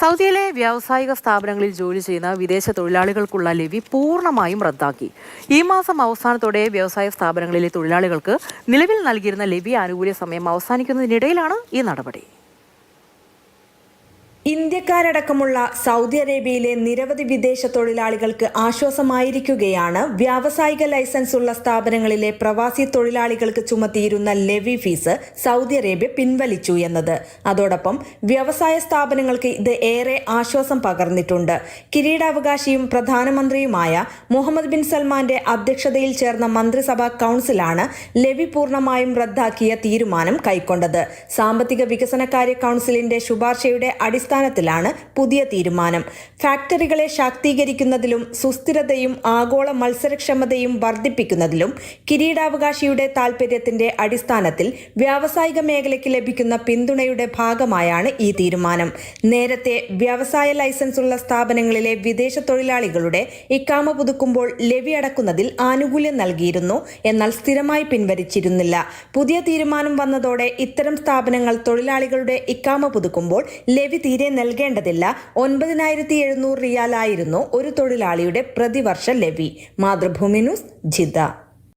സൗദിയിലെ വ്യാവസായിക സ്ഥാപനങ്ങളിൽ ജോലി ചെയ്യുന്ന വിദേശ തൊഴിലാളികൾക്കുള്ള ലെവി പൂർണമായും റദ്ദാക്കി. ഈ മാസം അവസാനത്തോടെ വ്യവസായ സ്ഥാപനങ്ങളിലെ തൊഴിലാളികൾക്ക് നിലവിൽ നൽകിയിരുന്ന ലെവി ആനുകൂല്യ സമയം അവസാനിക്കുന്നതിനിടയിലാണ് ഈ നടപടി. ഇന്ത്യക്കാരടക്കമുള്ള സൗദി അറേബ്യയിലെ നിരവധി വിദേശ തൊഴിലാളികൾക്ക് ആശ്വാസമായിരിക്കുകയാണ്. വ്യാവസായിക ലൈസൻസ് ഉള്ള സ്ഥാപനങ്ങളിലെ പ്രവാസി തൊഴിലാളികൾക്ക് ചുമത്തിയിരുന്ന ലെവി ഫീസ് സൗദി അറേബ്യ പിൻവലിച്ചു എന്നത്. അതോടൊപ്പം വ്യവസായ സ്ഥാപനങ്ങൾക്ക് ഇത് ഏറെ ആശ്വാസം പകർന്നിട്ടുണ്ട്. കിരീടാവകാശിയും പ്രധാനമന്ത്രിയുമായ മുഹമ്മദ് ബിൻ സൽമാന്റെ അധ്യക്ഷതയിൽ ചേർന്ന മന്ത്രിസഭാ കൗൺസിലാണ് ലെവി പൂർണമായും റദ്ദാക്കിയ തീരുമാനം കൈക്കൊണ്ടത്. സാമ്പത്തിക വികസനകാര്യ കൗൺസിലിന്റെ ശുപാർശയുടെ അടിസ്ഥാനത്തിലാണ് പുതിയ തീരുമാനം. ഫാക്ടറികളെ ശാക്തീകരിക്കുന്നതിലും സുസ്ഥിരതയും ആഗോള മത്സരക്ഷമതയും വർദ്ധിപ്പിക്കുന്നതിലും കിരീടാവകാശിയുടെ താൽപര്യത്തിന്റെ അടിസ്ഥാനത്തിൽ വ്യാവസായിക മേഖലയ്ക്ക് ലഭിക്കുന്ന പിന്തുണയുടെ ഭാഗമായാണ് ഈ തീരുമാനം. നേരത്തെ വ്യവസായ ലൈസൻസ് ഉള്ള സ്ഥാപനങ്ങളിലെ വിദേശ തൊഴിലാളികളുടെ ഇക്കാമ പുതുക്കുമ്പോൾ ലെവി അടക്കുന്നതിൽ ആനുകൂല്യം നൽകിയിരുന്നു. എന്നാൽ സ്ഥിരമായി പിൻവലിച്ചിരുന്നില്ല. പുതിയ തീരുമാനം വന്നതോടെ ഇത്തരം സ്ഥാപനങ്ങൾ തൊഴിലാളികളുടെ ഇക്കാമ പുതുക്കുമ്പോൾ ലെവി തീരെ നൽകേണ്ടതില്ല ഒൻപതിനായിരത്തി എഴുന്നൂറ് റിയാലായിരുന്നു ഒരു തൊഴിലാളിയുടെ പ്രതിവർഷ ലെവി. Mathrubhumi news Jeddah